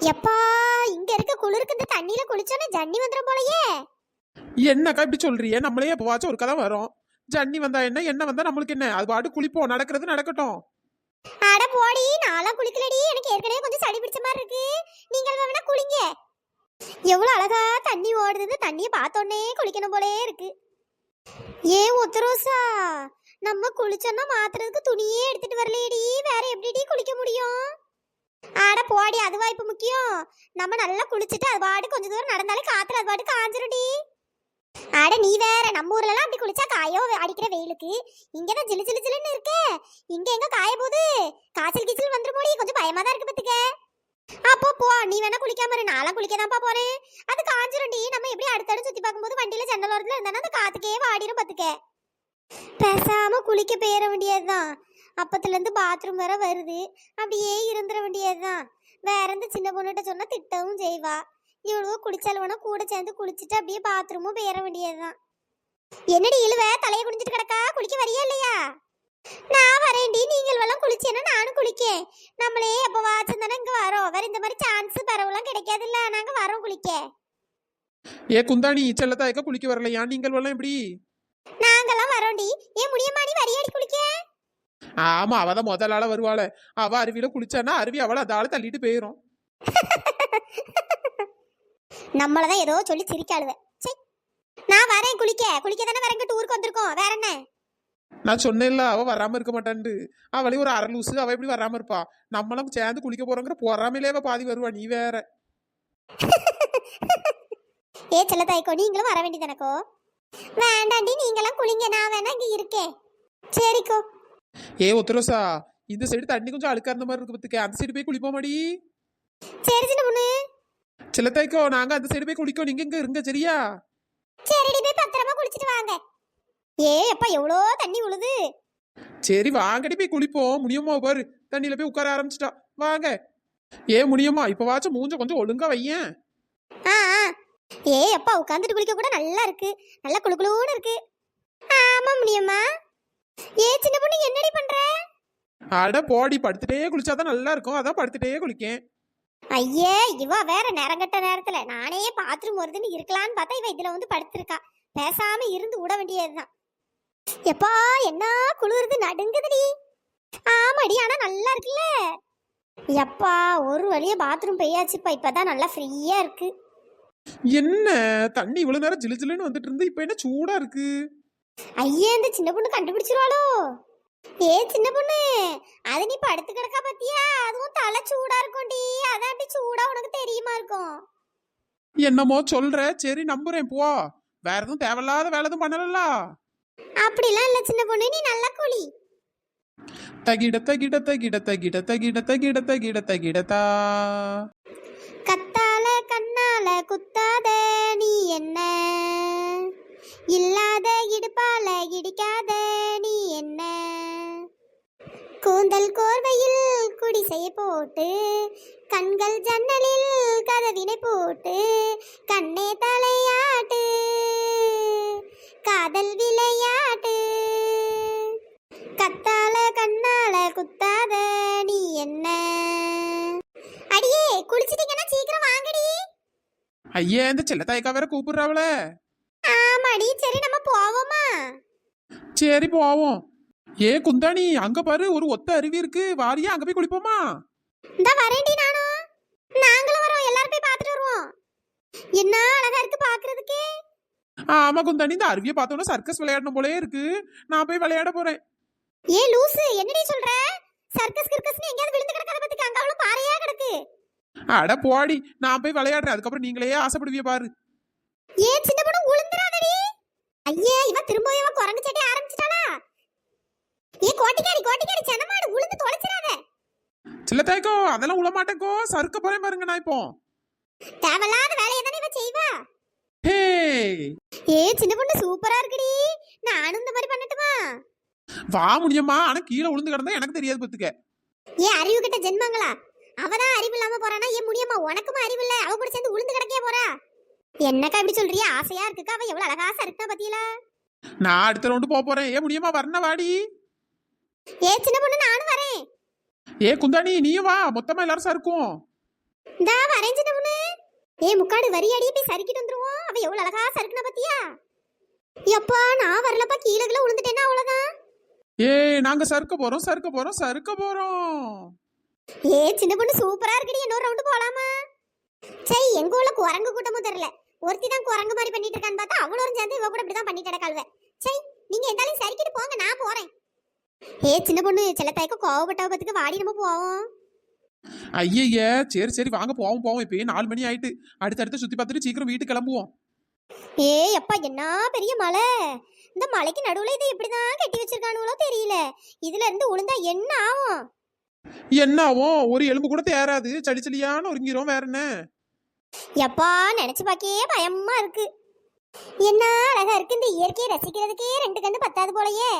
எப்பா இங்க இருக்க குளிருக்கு இந்த தண்ணியில குளிச்சோன்னே ஜன்னி வந்துடும் போலயே. என்னக்கா இப்படி சொல்றியே நம்மளே எப்பவாச்சும் ஒரு கதை வரும். ஜன்னி வந்தா என்ன என்ன வந்தா நம்மளுக்கு என்ன? அது பாட்டு குளிப்போம் நடக்கிறது நடக்கட்டும். அட போடி நான்லாம் குளிக்கலடி. எனக்கு ஏற்கனவே கொஞ்சம் சளி பிடிச்ச மாதிரி இருக்கு. நீங்கள் வேணா குளிங்க. எவ்வளவு அழகா தண்ணி ஓடுது. தண்ணியை பார்த்தோன்னே குளிக்கணும் போலே இருக்கு. ஏ ஒத்தரோசா நம்ம குளிச்சோன்னா மாத்துறதுக்கு துணியே எடுத்துட்டு வரலையேடி. வேற எப்படிடி குளிக்க முடியும்? ஆட போடி அதுவா இப்ப முக்கியம். நம்ம நல்லா குளிச்சுட்டு அது பாட்டு கொஞ்ச தூரம் நடந்தாலே காத்துல அது பாட்டு காஞ்சிருடி. அட நீ வேற நம்ம ஊர்ல எல்லாம் அப்படி குளிச்சா காயோ அடிக்கிற வெயிலுக்கு. இங்கதான் ஜிலு ஜிலு ஜிலுன்னு இருக்கே. இங்க எங்க காய போகுது? காய்ச்சல் கீச்சல் வந்துருமோடி கொஞ்சம் பயமா தான் இருக்கு பத்துக்க. அப்போ போ நீ வேணா குளிக்காம இரு குளிக்க தான்ப்பா போறேன். அது காஞ்சிரும்டி நம்ம எப்படி அடுத்தடுத்து சுத்தி பார்க்கும்போது வண்டியில ஜன்னல் ஓரத்துல இருந்தானா அந்த காத்துக்கே வாடிரும் பத்துக்க. பேசாம குளிக்க போயிட வேண்டியதுதான். அப்பத்துல இருந்து பாத்ரூம் வேற வருது. அப்படியே இருந்துட வேண்டியதுதான். வேற எந்த சின்ன பொண்ணுகிட்ட சொன்னா திட்டவும் செய்வா. இவ்வளவு குளிச்சாலும் கூட சேர்ந்து குளிச்சுட்டு அப்படியே பாத்ரூமும் போயிட வேண்டியதுதான். என்னடி இழுவ? தலையை குடிஞ்சிட்டு கிடக்கா? குளிக்க வரியா இல்லையா? நான் வரேன்டி. நீங்கள் எல்லாம் குளிச்சேன்னா நானும் குளிக்கேன். நம்மளே எப்போ வாட்சம் தானே இங்க வரோம். வேற இந்த மாதிரி சான்ஸ் பரவலாம் கிடைக்காது இல்ல நாங்க வரோம் குளிக்க. ஏ குந்தாணி செல்லத்தாயக்க குளிக்க வரலையா? நீங்கள் எல்லாம் எப்படி? நாங்கெல்லாம் வரோம்டி. ஏன் முடியுமா நீ வரியாடி குளிக்க ஆமா அவ தான் முதல் ஆளா வருவாள. அவ அருவியில குளிச்சானா அருவி அவளை ஆளை தள்ளிட்டு போயிரும். நம்மளதான் ஏதோ சொல்லி சிரிக்காளுவ. நான் வரேன் குளிக்க. குளிக்க தானே வேற எங்க டூருக்கு வந்திருக்கோம். வேற என்ன? நான் சொன்னேன்ல அவ வராம இருக்க மாட்டான்ட்டு. அவளே ஒரு அரை லூசு அவ எப்படி வராம இருப்பா? நம்மளும் சேர்ந்து குளிக்க போறோங்கிற பொறாமையிலே அவ பாதி வருவா நீ வேற. ஏ செல்ல தாய்க்கோ நீங்களும் வர வேண்டியதானக்கோ? வேண்டாண்டி நீங்களாம் குளிங்க. நான் வேணா இங்க இருக்கேன். சரிக்கோ. ஏ உத்தரசா இந்த சைடு தண்ணி கொஞ்சம் அழுக்கா இருந்த மாதிரி இருக்கு பத்துக்க. அந்த சைடு போய் குளிப்போமாடி சரி சின்ன பொண்ணு. செல்லத்தாய்க்கோ நாங்க அந்த சைடு போய் குளிக்கோம். நீங்க இங்க இருங்க சரியா? சரிடி போய் பத்திரமா குளிச்சிட்டு வாங்க. ஏ அப்பா எவ்வளோ தண்ணி உழுது? சரி வாங்கடி போய் குளிப்போம். முடியுமா பாரு தண்ணியில போய் உட்கார ஆரம்பிச்சிட்டா. வாங்க. ஏ முடியுமா இப்ப வாச்சும் மூஞ்ச கொஞ்சம் ஒழுங்கா வையேன். ஆ ஆ. ஏ அப்பா உட்காந்துட்டு குளிக்க கூட நல்லா இருக்கு. நல்லா குளு குளுன்னு இருக்கு. ஆமா முடியுமா ஏ சின்ன பொண்ணு என்னடி பண்ற? அட போடி படுத்துட்டே குளிச்சாதான் நல்லா இருக்கும் அதான் படுத்துட்டே குளிக்கேன். ஐயே இவ வேற நேரங்கட்ட நேரத்துல. நானே பாத்ரூம் வருதுன்னு இருக்கலான்னு பார்த்தா இவ இதுல வந்து படுத்திருக்கா. பேசாம இருந்து விட வேண்டியதுதான். எப்பா என்ன குளிருது நடுங்குதுடி. ஆமாடி ஆனா நல்லா இருக்குல்ல. எப்பா ஒரு வழியா பாத்ரூம் பெய்யாச்சுப்பா இப்பதான் நல்லா ஃப்ரீயா இருக்கு. என்ன? தண்ணி இவ்வளவு நேரம் ஜிலு ஜிலுன்னு வந்துட்டு இருந்து இப்ப என்ன சூடா இருக்கு? ஐயே இந்த சின்ன பொண்ணு கண்டுபிடிச்சிருவாளோ? ஏ சின்ன பொண்ணு அது நீ படுத்து கிடக்கா பத்தியா? அதுவும் தலை சூடா இருக்கும்டி. அப்படி சூடா உனக்கு தெரியுமா இருக்கும்? என்னமோ சொல்ற. சரி நம்புறேன். போ. வேற எதுவும் தேவையில்லாத வேலை எதுவும் பண்ணல அப்படிலாம் இல்ல சின்ன பொண்ணு. நீ நல்லா குளி தகிட தகிட தகிட தகிட தகிட தகிட தகிட தகிடதா? கத்தால கண்ணால குத்தாத நீ என்ன? இல்லாத இடுப்பால இடிக்காத நீ என்ன? கூந்தல் கோர்வையில் குடிசையை போட்டு கண்கள் ஜன்னலில் கதவினை போட்டு கண்ணே தலையாட்டு காதல் விளையாட்டு. கத்தால கண்ணால குத்தாத நீ என்ன? அடியே குளிச்சிட்டீங்கன்னா சீக்கிரம் வாங்கடி. ஐயே இந்த செல்லத்தாய்க்கா வேற கூப்பிடுறாவளே. ஆமாடி சரி நம்ம போவோமா? சரி போவோம். ஏ குந்தாணி அங்க பாரு ஒரு ஒத்த அருவி இருக்கு. வாரியா அங்க போய் குளிப்போமா? இந்த வரேன்டி நானும் நாங்களும் வரோம். எல்லாரும் போய் பார்த்துட்டு வருவோம். என்ன அழகா இருக்கு பாக்குறதுக்கே. ஆமா குந்தாணி இந்த அருவியை பார்த்தோன்னா சர்க்கஸ் விளையாடணும் போலயே இருக்கு. நான் போய் விளையாட போறேன். ஏ லூசு என்னடி சொல்ற? சர்க்கஸ் கிர்கஸ்னு எங்கேயாவது விழுந்து கிடக்காத பத்துக்கு அங்க அவ்வளவு பாறையா கிடக்கு. அட போடி. நான் போய் விளையாடுறேன். அதுக்கப்புறம் நீங்களே ஆசைப்படுவிய பாரு. ஏ சின்ன ஐயே இவ திரும்ப இவ குரங்கு செடி ஆரம்பிச்சிட்டாளா? ஏ கோட்டிக்காரி கோட்டிக்காரி செனமாடு உளுந்து தொலைச்சிடாத. செல்லத்தாய்க்கோ அதெல்லாம் உள்ள மாட்டேக்கோ சறுக்க போறேன் பாருங்க நான் இப்போ. தேவையில்லாத வேலையை தானே இவ செய்வா. ஹே! ஏ சின்ன பொண்ணு சூப்பரா இருக்குடி. நானும் இந்த மாதிரி பண்ணட்டுமா? வா முடியுமா? ஆனா கீழே விழுந்து கிடந்தா எனக்கு தெரியாது பத்துக்க. ஏ அறிவு கிட்ட ஜென்மங்களா? அவதான் அறிவு இல்லாம போறானா? ஏன் முடியுமா? உனக்குமா அறிவு இல்ல? அவ கூட சேர்ந்து உளுந்து கிடக்கே போறா. என்னக்கா இப்படி சொல்றியா? ஆசையா இருக்குக்கா. அவ எவ்வளவு அழகா சருக்கா பத்தியல நான் அடுத்த ரவுண்டு போக போறேன். ஏ முடியுமா? வரண வாடி. ஏ சின்ன பொண்ணு நானும் வரேன். ஏ குந்தாணி நீயும் வா. மொத்தமா எல்லாரும் சறுக்கும் இந்தா வரைஞ்சிட்டவனு ஏ முக்காடு வரி அடியே போய் சறுக்கிட்டு வந்துருவோம். அவ எவ்வளவு அழகா சறுக்குனா பாத்தியா? எப்பா நான் வரலப்பா. கீழே கீழே விழுந்துட்டேன்னா அவ்வளவுதான். ஏய் நாங்க சறுக்க போறோம் சறுக்க போறோம் சறுக்க போறோம். ஏ சின்ன பொண்ணு சூப்பரா இருக்குடி. இன்னொரு ரவுண்டு போலாமா? சரி எங்க ஊர்ல குரங்கு கூட்டமும் தெரியல. ஒருத்தி தான் குரங்கு மாதிரி பண்ணிட்டு இருக்கான்னு பார்த்தா அவ்வளோ சேர்ந்து இவ கூட இப்படிதான் பண்ணிட்டு கிடக்காள்வ. சரி நீங்க எந்தாலும் சரிக்கிட்டு போங்க நான் போறேன். ஏ சின்ன பொண்ணு சில தயக்கம் கோவப்பட்டவ பத்துக்கு வாடி நம்ம போவோம். ஐயய்ய சரி சரி வாங்க போவோம் போவோம். இப்பயே நாலு மணி ஆயிட்டு. அடுத்தடுத்து சுத்தி பார்த்துட்டு சீக்கிரம் வீட்டுக்கு கிளம்புவோம். ஏ அப்பா என்ன பெரிய மலை? இந்த மலைக்கு நடுவுல இதை எப்படிதான் கட்டி வச்சிருக்கானுங்களோ தெரியல. இதுல இருந்து உளுந்தா என்ன ஆகும்? என்ன ஆகும்? ஒரு எலும்பு கூட தேராது. சளி சளியான ஒருங்கிரும் வேற என்ன? எப்பா நினைச்சு பாக்கே பயமா இருக்கு. என்ன அழகா இருக்கு இந்த இயற்கையை ரசிக்கிறதுக்கே ரெண்டு கண்ணு பத்தாது போலயே.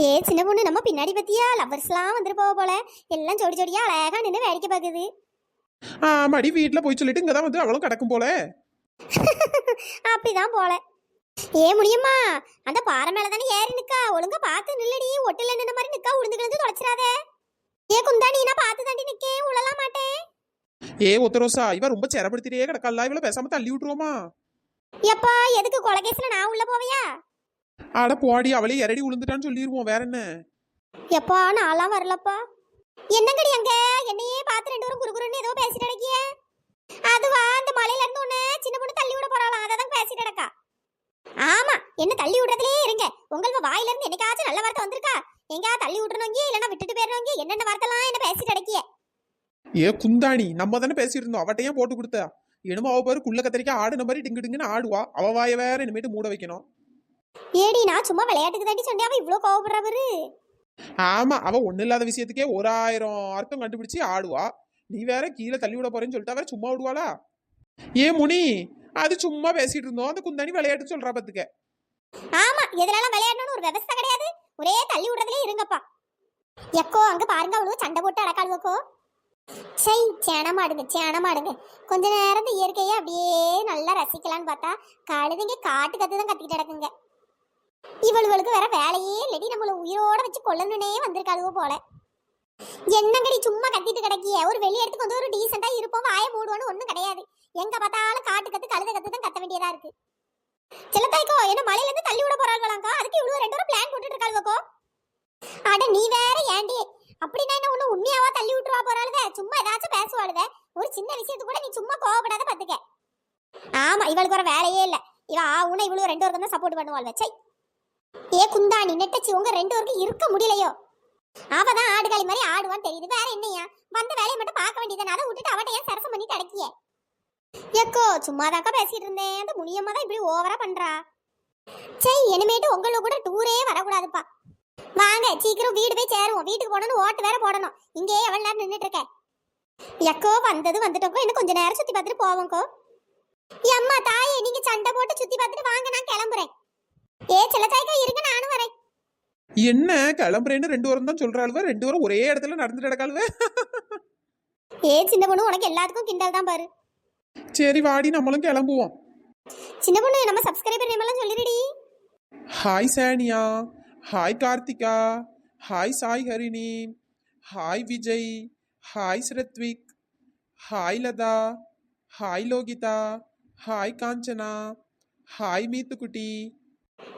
ஏ சின்ன பொண்ணு நம்ம பின்னாடி பத்தியா? லவ்வர்ஸ்லாம் வந்துருப்போவ போல. எல்லாம் ஜோடி ஜோடியா அழகா நின்று வேடிக்கை பார்க்குது. ஆமாடி வீட்டுல போய் சொல்லிட்டு இங்கதான் வந்து அவளும் கிடக்கும் போல. அப்படிதான் போல. ஏ முடியுமா? அந்த பாறை மேல தானே ஏறி நிக்கா? ஒழுங்கா பார்த்து நில்லடி. ஒட்டில நின்ன மாதிரி நிக்கா? உளுந்து கிழந்து தொலைச்சிடாத. ஏ குந்தாடி பார்த்து தாண்டி நிக்கேன் உழலாம் மாட்டேன் ஏ ஒத்தரோசா இவ ரொம்ப சிறப்படுத்திட்டே கிடக்கல்ல இவள பேசாம தள்ளி விட்டுருவோமா? எப்பா எதுக்கு கொலகேஸ்ல நான் உள்ள போவையா? அட போடி அவளே இறடி விழுந்துட்டான்னு சொல்லிடுவோம் வேற என்ன? எப்பா நான்லாம் வரலப்பா. என்னங்கடி அங்க? என்னையே பார்த்து ரெண்டு பேரும் குறுகுறுன்னு ஏதோ பேசிட்டு அடக்கிய அதுவா அந்த மலையில இருந்து உன்ன சின்ன பொண்ணு தள்ளி விட போறாளாம் அதை தான் பேசிட்டு அடக்கா ஆமா என்ன தள்ளி விடுறதுலயே இருங்க. உங்கள வாயில இருந்து என்னைக்காச்சும் நல்ல வார்த்தை வந்திருக்கா? எங்கயா தள்ளி விட்டுறவங்க இல்லைன்னா விட்டுட்டு போயிடுறவங்க என்னென்ன வார்த்தைலாம் என்ன பேசிட்டு அடக்கிய ஏ குந்தாணி நம்ம தானே பேசியிருந்தோம். அவட்ட ஏன் போட்டு கொடுத்தா? என்னமோ அவ பேரு குள்ள கத்திரிக்கா ஆடுன மாதிரி டிங்கு டிங்குன்னு ஆடுவா. அவ வாய வேற இனிமேட்டு மூட வைக்கணும். ஏடி நான் சும்மா விளையாட்டுக்கு தாண்டி சொன்னேன். அவ இவ்வளோ கோவப்படுறவரு ஆமா அவ ஒண்ணு இல்லாத விஷயத்துக்கே ஒரு ஆயிரம் அர்த்தம் கண்டுபிடிச்சு ஆடுவா. நீ வேற கீழே தள்ளி விட போறேன்னு சொல்லிட்டா வேற சும்மா விடுவாளா? ஏ முனி அது சும்மா பேசிட்டு இருந்தோம். அந்த குந்தாணி விளையாட்டு சொல்றா பத்துக்க. ஆமா எதுலலாம் விளையாடணும்னு ஒரு விவசாய கிடையாது. ஒரே தள்ளி விடுறதுலயே இருங்கப்பா. எக்கோ அங்க பாருங்க அவ்வளவு சண்டை போட்டு அடக்காளுவக்கோ. சை சேனமாடுங்க சேனமாடுங்க கொஞ்ச நேரம் இந்த இயற்கையை அப்படியே நல்லா ரசிக்கலாம்னு பார்த்தா கழுதுங்க காட்டு கத்து தான் கத்திக்கிட்டு கிடக்குங்க. இவளுகளுக்கு வேற வேலையே இல்லடி. நம்மள உயிரோட வச்சு கொல்லணுனே வந்திருக்காளுவோ போல. என்னங்கடி சும்மா கத்திட்டு கிடக்கிய? ஒரு வெளியே எடுத்து கொஞ்சம் ஒரு டீசெண்டா இருப்போம் வாய மூடுவோன்னு ஒண்ணும் கிடையாது. எங்க பார்த்தாலும் காட்டு கத்து கழுத கத்து தான் கத்த வேண்டியதா இருக்கு. செல்லத்தாய்க்கோ என்ன மலையில இருந்து தள்ளி விட போறாங்களாக்கா அதுக்கு இவ்வளவு ரெண்டு பேரும் பிளான் போட்டுட்டு இருக்காளுக்கோ அட நீ வேற ஏண்டி அப்படின்னா என்ன ஒண்ணு உண்மையாவா தள்ளி விட்டுருவா போறாளுக சும்மா ஏதாச்சும் பேசுவாளுக ஒரு சின்ன விஷயத்துக்கு கூட நீ சும்மா கோவப்படாத பாத்துக்க. ஆமா இவளுக்கு ஒரு வேலையே இல்ல. இவ ஆ இவ்வளவு ரெண்டு பேருக்கும் தான் சப்போர்ட் பண்ணுவாள் வச்சை ஏ குந்தாணி நெட்டச்சி உங்க ரெண்டு பேருக்கும் இருக்க முடியலையோ? அவதான் ஆடுகாலி மாதிரி ஆடுவான்னு தெரியுது. வேற என்னையா? வந்த வேலையை மட்டும் பார்க்க வேண்டியதானே அதை விட்டுட்டு அவட்ட ஏன் சரசம் பண்ணிட்டு அடக்கிய? எக்கோ சும்மாதாக்கா பேசிட்டு இருந்தேன். அந்த முனியம்மா தான் இப்படி ஓவரா பண்றா. சரி இனிமேட்டு உங்களுக்கு கூட டூரே வரக்கூடாதுப்பா. வாங்க சீக்கிரம் வீடு போய் சேருவோம். வீட்டுக்கு போகணும்னு ஓட்டு வேற போடணும். இங்கேயே எவ்வளவு நேரம் நின்றுட்டு இருக்கேன் எக்கோ வந்தது வந்துட்டோக்கோ. இன்னும் கொஞ்ச நேரம் சுத்தி பார்த்துட்டு போவோம்க்கோ அம்மா தாயே நீங்க சண்டை போட்டு சுத்தி பார்த்துட்டு வாங்க நான் கிளம்புறேன். ஏ செல்லத்தாய்க்கா இருங்க நானும் வரேன். என்ன? கிளம்புறேன்னு ரெண்டு வாரம் தான் சொல்றாளுவ ரெண்டு வாரம் ஒரே இடத்துல நடந்துட்டு கிடக்காளுவ? ஏ சின்ன பொண்ணு உனக்கு எல்லாத்துக்கும் கிண்டல் தான் பாரு. சரி வாடி நம்மளும் கிளம்புவோம். சின்ன பொண்ணு நம்ம சப்ஸ்கிரைபர் நேம் எல்லாம் சொல்லிடுடி hi Sania hi Karthika hi Sai Harini hi Vijay hi Srathvik hi Latha hi Lohitha hi Kanchana hi மீத்துக்குட்டி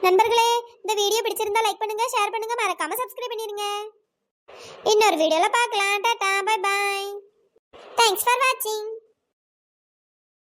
நண்பர்களே இந்த வீடியோ பிடிச்சிருந்தா லைக் பண்ணுங்க ஷேர் பண்ணுங்க மறக்காம சப்ஸ்கிரைப் பண்ணிருங்க இன்னொரு வீடியோல பார்க்கலாம். Tata bye bye thanks for வாட்சிங்